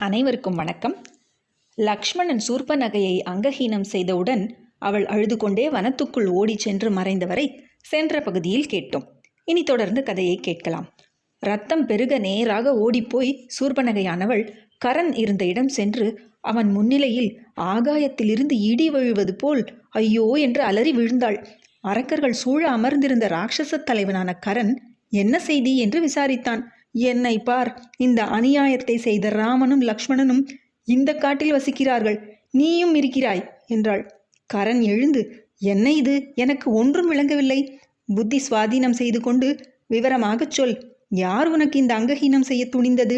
அனைவருக்கும் வணக்கம். லக்ஷ்மணன் சூர்பநகையை அங்கஹீனம் செய்தவுடன் அவள் அழுது கொண்டே வனத்துக்குள் ஓடிச் சென்று மறைந்தவரை சென்ற பகுதியில் கேட்டோம். இனி தொடர்ந்து கதையை கேட்கலாம். ரத்தம் பெருக நேராக ஓடிப்போய் சூர்பநகையானவள் கரண் இருந்த இடம் சென்று அவன் முன்னிலையில் ஆகாயத்திலிருந்து இடி விழுவது போல் ஐயோ என்று அலறி விழுந்தாள். அரக்கர்கள் சூழ அமர்ந்திருந்த ராட்சசத் தலைவனான கரண் என்ன செய்தி? என்று விசாரித்தான். என்னை பார் இந்த அநியாயத்தை செய்த ராமனும் லக்ஷ்மணனும் இந்த காட்டில் வசிக்கிறார்கள் நீயும் இருக்கிறாய் என்றாள். கரண் எழுந்து என்ன இது? எனக்கு ஒன்றும் விளங்கவில்லை. புத்தி சுவாதீனம் செய்து கொண்டு விவரமாகச் சொல். யார் உனக்கு இந்த அங்கஹீனம் செய்ய துணிந்தது?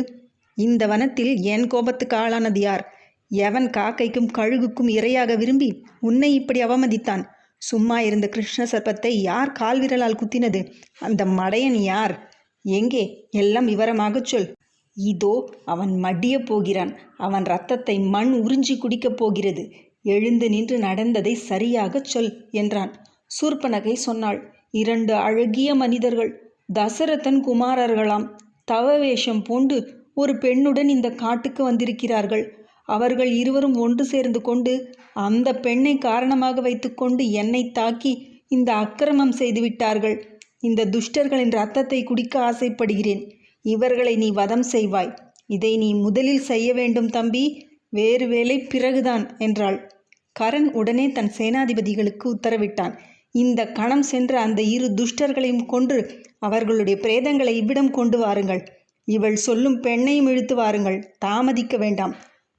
இந்த வனத்தில் என் கோபத்துக்கு ஆளானது யார்? எவன் காக்கைக்கும் கழுகுக்கும் இரையாக விரும்பி உன்னை இப்படி அவமதித்தான்? சும்மா இருந்த கிருஷ்ண சர்ப்பத்தை யார் கால் விரலால் குத்தினது? அந்த மடையன் யார்? எங்கே? எல்லாம் விவரமாகச் சொல். இதோ அவன் மடியப் போகிறான். அவன் ரத்தத்தை மண் உறிஞ்சி குடிக்கப் போகிறது. எழுந்து நின்று நடந்ததை சரியாகச் சொல் என்றான். சூர்பனகை சொன்னாள் இரண்டு அழகிய மனிதர்கள் தசரதன் குமாரர்களாம். தவ வேஷம் பூண்டு ஒரு பெண்ணுடன் இந்த காட்டுக்கு வந்திருக்கிறார்கள். அவர்கள் இருவரும் ஒன்று சேர்ந்து கொண்டு அந்த பெண்ணை காரணமாக வைத்துக்கொண்டு என்னை தாக்கி இந்த அக்கிரமம் செய்து விட்டார்கள் இந்த துஷ்டர்களின் ரத்தத்தை குடிக்க ஆசைப்படுகிறேன். இவர்களை நீ வதம் செய்வாய். இதை நீ முதலில் செய்ய வேண்டும் தம்பி. வேறு வேலை பிறகுதான் என்றாள். கரண் உடனே தன் சேனாதிபதிகளுக்கு உத்தரவிட்டான். இந்த கணம் சென்ற அந்த இரு துஷ்டர்களையும் கொன்று அவர்களுடைய பிரேதங்களை இவ்விடம் கொண்டு வாருங்கள். இவள் சொல்லும் பெண்ணையும் இழுத்து வாருங்கள். தாமதிக்க வேண்டாம்.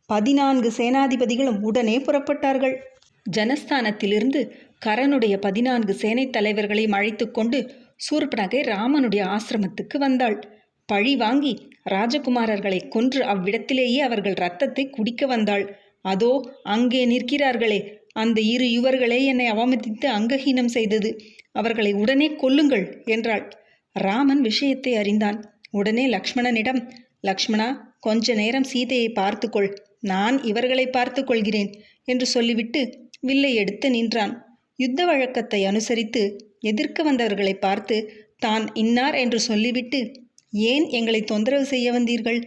பதினான்கு சேனாதிபதிகளும் உடனே புறப்பட்டார்கள். ஜனஸ்தானத்திலிருந்து கரனுடைய பதினான்கு சேனைத் தலைவர்களையும் அழைத்து கொண்டு சூர்பனகை ராமனுடைய ஆசிரமத்துக்கு வந்தாள். பழி வாங்கி ராஜகுமாரர்களை கொன்று அவ்விடத்திலேயே அவர்கள் ரத்தத்தை குடிக்க வந்தாள். அதோ அங்கே நிற்கிறார்களே அந்த இரு யுவர்களே என்னை அவமதித்து அங்கஹீனம் செய்தது. அவர்களை உடனே கொல்லுங்கள் என்றாள். ராமன் விஷயத்தை அறிந்தான். உடனே லக்ஷ்மணனிடம் லக்ஷ்மணா கொஞ்ச நேரம் சீதையை பார்த்துக்கொள். நான் இவர்களை பார்த்து கொள்கிறேன் என்று சொல்லிவிட்டு வில்லை எடுத்து நின்றான். யுத்த வழக்கத்தை அனுசரித்து எதிர்க்க வந்தவர்களை பார்த்து தான் இன்னார்? என்று சொல்லிவிட்டு ஏன் எங்களை தொந்தரவு செய்ய வந்தீர்கள்?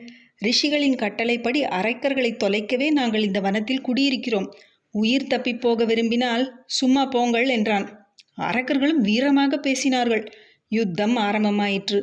ரிஷிகளின் கட்டளைப்படி அரைக்கர்களை தொலைக்கவே நாங்கள் இந்த வனத்தில் குடியிருக்கிறோம். உயிர் தப்பிப்போக போக விரும்பினால் சும்மா போங்கள் என்றான். அரக்கர்களும் வீரமாக பேசினார்கள். யுத்தம் ஆரம்பமாயிற்று.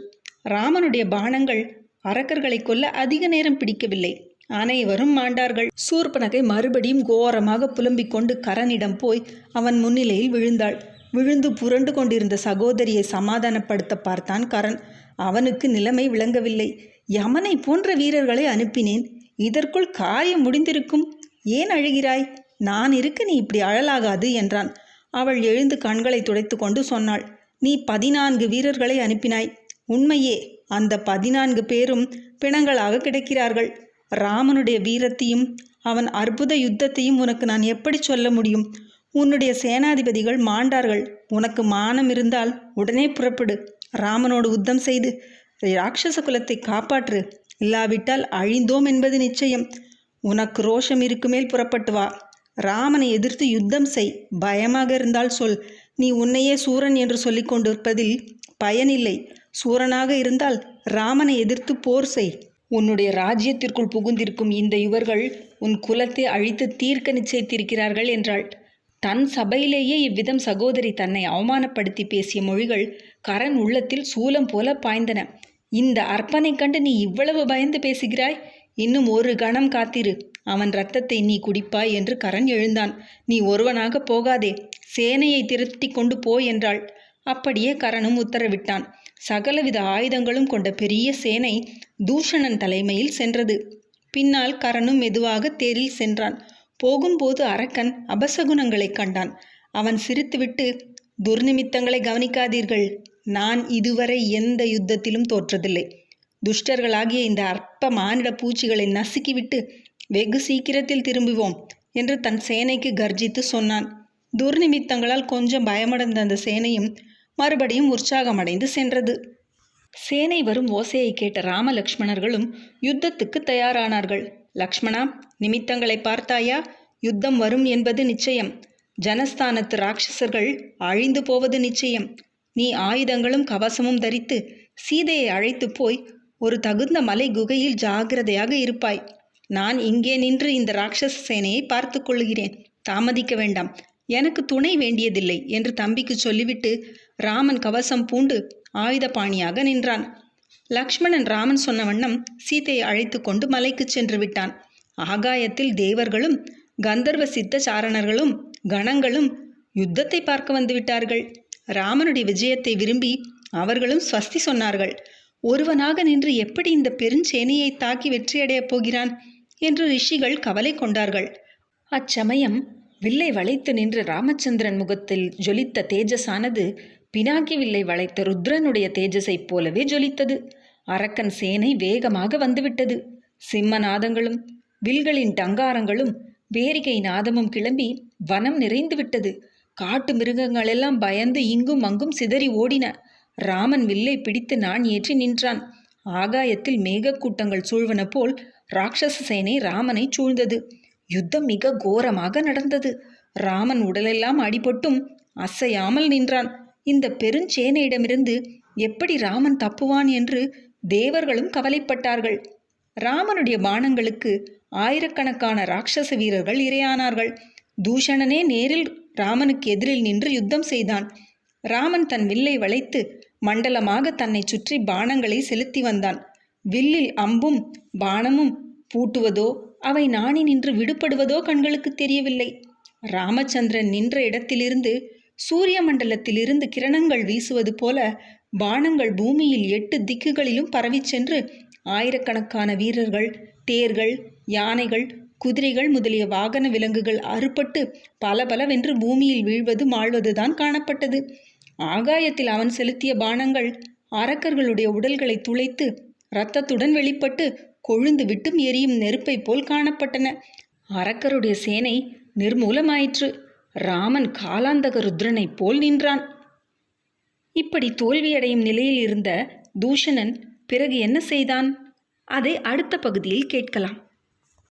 ராமனுடைய பாணங்கள் அரக்கர்களை கொல்ல அதிக நேரம் பிடிக்கவில்லை. அனைவரும் மாண்டார்கள். சூர்பனகை மறுபடியும் கோரமாக புலம்பிக் கொண்டு கரனிடம் போய் அவன் முன்னிலையில் விழுந்தாள். விழுந்து புரண்டு கொண்டிருந்த சகோதரியை சமாதானப்படுத்த பார்த்தான் கரண். அவனுக்கு நிலைமை விளங்கவில்லை. யமனை போன்ற வீரர்களை அனுப்பினேன். இதற்குள் காரியம் முடிந்திருக்கும். ஏன் அழுகிறாய்? நான் இருக்க நீ இப்படி அழலாகாது என்றான். அவள் எழுந்து கண்களை துடைத்து கொண்டு சொன்னாள். நீ பதினான்கு வீரர்களை அனுப்பினாய். உண்மையே அந்த பதினான்கு பேரும் பிணங்களாக கிடைக்கிறார்கள். ராமனுடைய வீரத்தையும் அவன் அற்புத யுத்தத்தையும் உனக்கு நான் எப்படி சொல்ல முடியும்? உன்னுடைய சேனாதிபதிகள் மாண்டார்கள். உனக்கு மானம் இருந்தால் உடனே புறப்படு. ராமனோடு யுத்தம் செய்து ராட்சச குலத்தை காப்பாற்று. இல்லாவிட்டால் அழிந்தோம் என்பது நிச்சயம். உனக்கு ரோஷம் இருக்குமேல் புறப்பட்டு வா. ராமனை எதிர்த்து யுத்தம் செய். பயமாக இருந்தால் சொல். நீ உன்னையே சூரன் என்று சொல்லிக் கொண்டிருப்பதில் பயனில்லை. சூரனாக இருந்தால் ராமனை எதிர்த்து போர் செய். உன்னுடைய ராஜ்யத்திற்குள் புகுந்திருக்கும் இந்த இவர்கள் உன் குலத்தை அழித்து தீர்க்க நிச்சயித்திருக்கிறார்கள் என்றாள். தன் சபையிலேயே இவ்விதம் சகோதரி தன்னை அவமானப்படுத்தி பேசிய மொழிகள் கரண் உள்ளத்தில் சூலம் போல பாய்ந்தன. இந்த அர்ப்பனை கண்டு நீ இவ்வளவு பயந்து பேசுகிறாய்? இன்னும் ஒரு கணம் காத்திரு. அவன் ரத்தத்தை நீ குடிப்பாய் என்று கரண் எழுந்தான். நீ ஒருவனாக போகாதே. சேனையை திருத்தி கொண்டு போ என்றாள். அப்படியே கரணும் உத்தரவிட்டான். சகலவித ஆயுதங்களும் கொண்ட பெரிய சேனை தூஷணன் தலைமையில் சென்றது. பின்னால் கரணும் மெதுவாக தேரில் சென்றான். போகும்போது அரக்கன் அபசகுணங்களைக் கண்டான். அவன் சிரித்துவிட்டு துர்நிமித்தங்களை கவனிக்காதீர்கள். நான் இதுவரை எந்த யுத்தத்திலும் தோற்றதில்லை. துஷ்டர்களாகிய இந்த அற்ப மானிட பூச்சிகளை நசுக்கிவிட்டு வெகு சீக்கிரத்தில் திரும்புவோம் என்று தன் சேனைக்கு கர்ஜித்து சொன்னான். துர்நிமித்தங்களால் கொஞ்சம் பயமடைந்த அந்த சேனையும் மறுபடியும் உற்சாகமடைந்து சென்றது. சேனை வரும் ஓசையை கேட்ட ராம லக்ஷ்மணர்களும் யுத்தத்துக்கு தயாரானார்கள். லக்ஷ்மணா நிமித்தங்களை பார்த்தாயா? யுத்தம் வரும் என்பது நிச்சயம். ஜனஸ்தானத்து ராட்சசர்கள் அழிந்து போவது நிச்சயம். நீ ஆயுதங்களும் கவசமும் தரித்து சீதையை அழைத்து போய் ஒரு தகுந்த மலை குகையில் ஜாகிரதையாக இருப்பாய். நான் இங்கே நின்று இந்த ராட்சச சேனையை பார்த்து கொள்கிறேன். தாமதிக்க வேண்டாம். எனக்கு துணை வேண்டியதில்லை என்று தம்பிக்கு சொல்லிவிட்டு ராமன் கவசம் பூண்டு ஆயுதபாணியாக நின்றான். லக்ஷ்மணன் ராமன் சொன்ன வண்ணம் சீதையை அழைத்து கொண்டு மலைக்கு சென்று விட்டான். ஆகாயத்தில் தேவர்களும் கந்தர்வ சித்த சாரணர்களும் கணங்களும் யுத்தத்தை பார்க்க வந்து விட்டார்கள். ராமனுடைய விஜயத்தை விரும்பி அவர்களும் ஸ்வஸ்தி சொன்னார்கள். ஒருவனாக நின்று எப்படி இந்த பெருஞ்சேனையை தாக்கி வெற்றியடையப் போகிறான் என்று ரிஷிகள் கவலை கொண்டார்கள். அச்சமயம் வில்லை வளைத்து நின்ற ராமச்சந்திரன் முகத்தில் ஜொலித்த தேஜஸானது பினாக்கி வில்லை வளைத்த ருத்ரனுடைய தேஜஸைப் போலவே ஜொலித்தது. அரக்கன் சேனை வேகமாக வந்துவிட்டது. சிம்ம நாதங்களும் வில்களின் டங்காரங்களும் வேரிகை நாதமும் கிளம்பி வனம் நிறைந்து விட்டது. காட்டு மிருகங்களெல்லாம் பயந்து இங்கும் அங்கும் சிதறி ஓடின. ராமன் வில்லை பிடித்து நான் ஏற்றி நின்றான். ஆகாயத்தில் மேகக்கூட்டங்கள் சூழ்வன போல் ராட்சச சேனை ராமனை சூழ்ந்தது. யுத்தம் மிக கோரமாக நடந்தது. ராமன் உடலெல்லாம் அடிபட்டும் அசையாமல் நின்றான். இந்த பெருஞ்சேனையிடமிருந்து எப்படி ராமன் தப்புவான் என்று தேவர்களும் கவலைப்பட்டார்கள். ராமனுடைய பாணங்களுக்கு ஆயிரக்கணக்கான ராட்சச வீரர்கள் இரையானார்கள். தூஷணனே நேரில் ராமனுக்கு எதிரில் நின்று யுத்தம் செய்தான். ராமன் தன் வில்லை வளைத்து மண்டலமாக தன்னை சுற்றி பாணங்களை செலுத்தி வந்தான். வில்லில் அம்பும் பாணமும் பூட்டுவதோ அவை நாணி நின்று விடுபடுவதோ கண்களுக்கு தெரியவில்லை. ராமச்சந்திரன் நின்ற இடத்திலிருந்து சூரிய மண்டலத்திலிருந்து கிரணங்கள் வீசுவது போல பானங்கள் பூமியில் எட்டு திக்குகளிலும் பரவிச் சென்று ஆயிரக்கணக்கான வீரர்கள் தேர்கள் யானைகள் குதிரைகள் முதலிய வாகன விலங்குகள் அறுபட்டு பல பலவென்று பூமியில் வீழ்வது மாழ்வதுதான் காணப்பட்டது. ஆகாயத்தில் அவன் செலுத்திய பானங்கள் அரக்கர்களுடைய உடல்களை துளைத்து இரத்தத்துடன் வெளிப்பட்டு கொழுந்து விட்டும் எரியும் நெருப்பை போல் காணப்பட்டன. அரக்கருடைய சேனை நிர்மூலமாயிற்று. ராமன் காலாந்தக ருத்ரனைப் போல் நின்றான். இப்படி தோல்வியடையும் நிலையில் இருந்த தூஷணன் பிறகு என்ன செய்தான்? அதை அடுத்த பகுதியில் கேட்கலாம்.